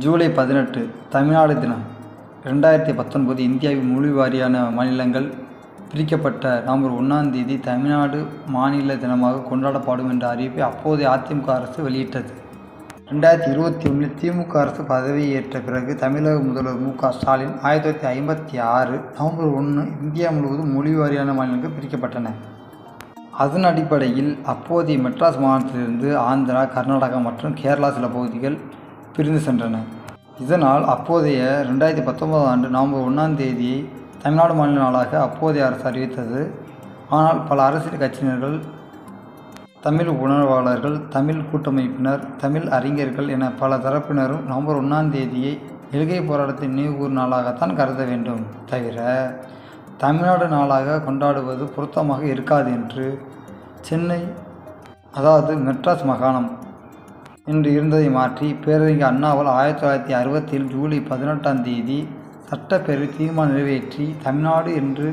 ஜூலை பதினெட்டு தமிழ்நாடு தினம். ரெண்டாயிரத்தி பத்தொன்பது இந்தியாவின் மொழி வாரியான மாநிலங்கள் பிரிக்கப்பட்ட நவம்பர் ஒன்றாம் தேதி தமிழ்நாடு மாநில தினமாக கொண்டாடப்படும் என்ற அறிவிப்பை அப்போதைய அதிமுக அரசு வெளியிட்டது. ரெண்டாயிரத்தி இருபத்தி ஒன்றில் திமுக அரசு பதவியேற்ற பிறகு தமிழக முதல்வர் மு க ஸ்டாலின் ஆயிரத்தி தொள்ளாயிரத்தி ஐம்பத்தி ஆறு நவம்பர் ஒன்று இந்தியா முழுவதும் மொழி வாரியான மாநிலங்கள் பிரிக்கப்பட்டன. அதன் அடிப்படையில் அப்போதைய மெட்ராஸ் மாநிலத்திலிருந்து ஆந்திரா கர்நாடகா மற்றும் கேரளா சில பகுதிகள் பிரிந்து சென்றன. இதனால் அப்போதைய ரெண்டாயிரத்தி பத்தொன்பதாம் ஆண்டு நவம்பர் ஒன்றாம் தேதியை தமிழ்நாடு மாநில நாளாக அப்போதைய அரசு அறிவித்தது. ஆனால் பல அரசியல் கட்சியினர்கள் தமிழ் உணர்வாளர்கள் தமிழ் கூட்டமைப்பினர் தமிழ் அறிஞர்கள் என பல தரப்பினரும் நவம்பர் ஒன்றாம் தேதியை எழுகை போராட்டத்தின் நினைவுகூர் நாளாகத்தான் கருத வேண்டும். தவிர தமிழ்நாடு நாளாக கொண்டாடுவது பொருத்தமாக இருக்காது என்று சென்னை அதாவது மெட்ராஸ் மாகாணம் என்று இருந்ததை மாற்றி பேரறிஞர் அண்ணாவால் ஆயிரத்தி தொள்ளாயிரத்தி அறுபத்தில் ஜூலை பதினெட்டாம் தேதி சட்டப்பேரவை தீர்மானம் நிறைவேற்றி தமிழ்நாடு என்று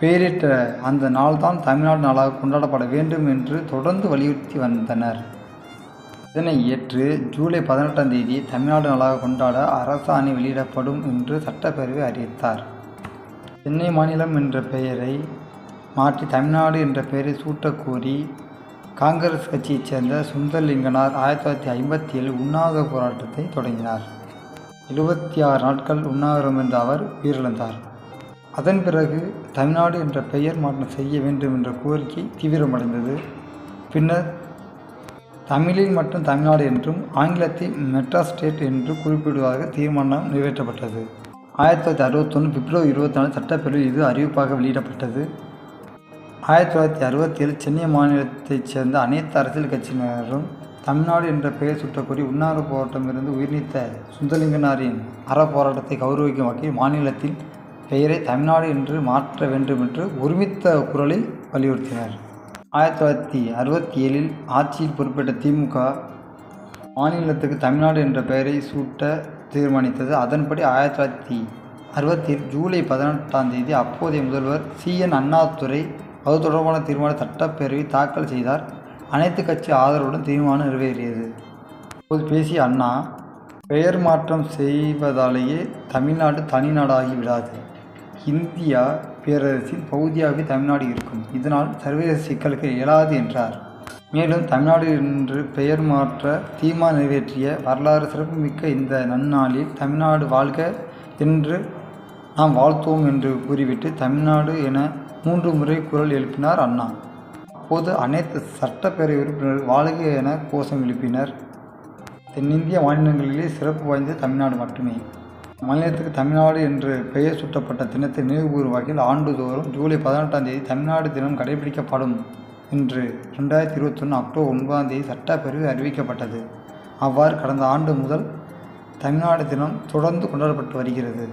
பெயரிட்ட அந்த நாள்தான் தமிழ்நாடு நாளாக கொண்டாடப்பட வேண்டும் என்று தொடர்ந்து வலியுறுத்தி வந்தனர். இதனை ஏற்று ஜூலை பதினெட்டாம் தேதி தமிழ்நாடு நாளாக கொண்டாட அரசாணை வெளியிடப்படும் என்று சட்டப்பேரவை அறிவித்தார். சென்னை மாநிலம் என்ற பெயரை மாற்றி தமிழ்நாடு என்ற பெயரை சூட்டக்கோரி காங்கிரஸ் கட்சியைச் சேர்ந்த சுந்தர்லிங்கனார் ஆயிரத்தி தொள்ளாயிரத்தி ஐம்பத்தி ஏழு உண்ணாவிரத போராட்டத்தை தொடங்கினார். எழுபத்தி ஆறு நாட்கள் உண்ணாவிரம் என்ற அவர் உயிரிழந்தார். அதன் பிறகு தமிழ்நாடு என்ற பெயர் மாற்றம் செய்ய வேண்டும் என்ற கோரிக்கை தீவிரமடைந்தது. பின்னர் தமிழில் மட்டும் தமிழ்நாடு என்றும் ஆங்கிலத்தை மெட்ராஸ் ஸ்டேட் என்று குறிப்பிடுவதாக தீர்மானம் நிறைவேற்றப்பட்டது. ஆயிரத்தி தொள்ளாயிரத்தி அறுபத்தொன்று பிப்ரவரி இருபத்தி நாலு சட்டப்பேரவையில் இது அறிவிப்பாக வெளியிடப்பட்டது. ஆயிரத்தி தொள்ளாயிரத்தி அறுபத்தேழு சென்னை மாநிலத்தைச் சேர்ந்த அனைத்து அரசியல் கட்சியினரும் தமிழ்நாடு என்ற பெயர் சுட்டக்கூடிய உண்ணாவிர போராட்டமிருந்து உயிர்நீத்த சுந்தரலிங்கனாரின் அறப்போராட்டத்தை கௌரவிக்கும் வகையில் மாநிலத்தின் பெயரை தமிழ்நாடு என்று மாற்ற வேண்டும் என்று ஒருமித்த குரலில் வலியுறுத்தினர். ஆயிரத்தி தொள்ளாயிரத்தி அறுபத்தி ஏழில் ஆட்சியில் பொறுப்பேற்ற திமுக மாநிலத்துக்கு தமிழ்நாடு என்ற பெயரை சூட்ட தீர்மானித்தது. அதன்படி ஆயிரத்தி தொள்ளாயிரத்தி அறுபத்தி ஜூலை பதினெட்டாம் தேதி அப்போதைய முதல்வர் சி என் அண்ணாதுரை அது தொடர்பான தீர்மானம் சட்டப்பேரவை தாக்கல் செய்தார். அனைத்து கட்சி ஆதரவுடன் தீர்மானம் நிறைவேறியது. அப்போது பேசிய அண்ணா பெயர் மாற்றம் செய்வதாலேயே தமிழ்நாடு தனிநாடாகி விடாது. இந்தியா பேரரசின் பகுதியாகவே தமிழ்நாடு இருக்கும். இதனால் சர்வதேச சிக்கலுக்கு இயலாது என்றார். மேலும் தமிழ்நாடு என்று பெயர் மாற்ற தீமா நிறைவேற்றிய வரலாறு சிறப்புமிக்க இந்த நன்னாளில் தமிழ்நாடு வாழ்க என்று நாம் வாழ்த்துவோம் என்று கூறிவிட்டு தமிழ்நாடு என மூன்று முறை குரல் எழுப்பினார் அண்ணா. அப்போது அனைத்து சட்டப்பேரவை உறுப்பினர்கள் வாழ்க என கோஷம் எழுப்பினர். தென்னிந்திய மாநிலங்களிலே சிறப்பு வாய்ந்த தமிழ்நாடு மட்டுமே. மாநிலத்துக்கு தமிழ்நாடு என்று பெயர் சூட்டப்பட்ட தினத்தை நினைவுகூறும் வகையில் ஆண்டுதோறும் ஜூலை பதினெட்டாம் தேதி தமிழ்நாடு தினம் கடைபிடிக்கப்படும் என்று ரெண்டாயிரத்தி இருபத்தொன்று அக்டோபர் ஒன்பதாம் தேதி சட்டப்பேரவை அறிவிக்கப்பட்டது. அவ்வாறு கடந்த ஆண்டு முதல் தமிழ்நாடு தினம் தொடர்ந்து கொண்டாடப்பட்டு வருகிறது.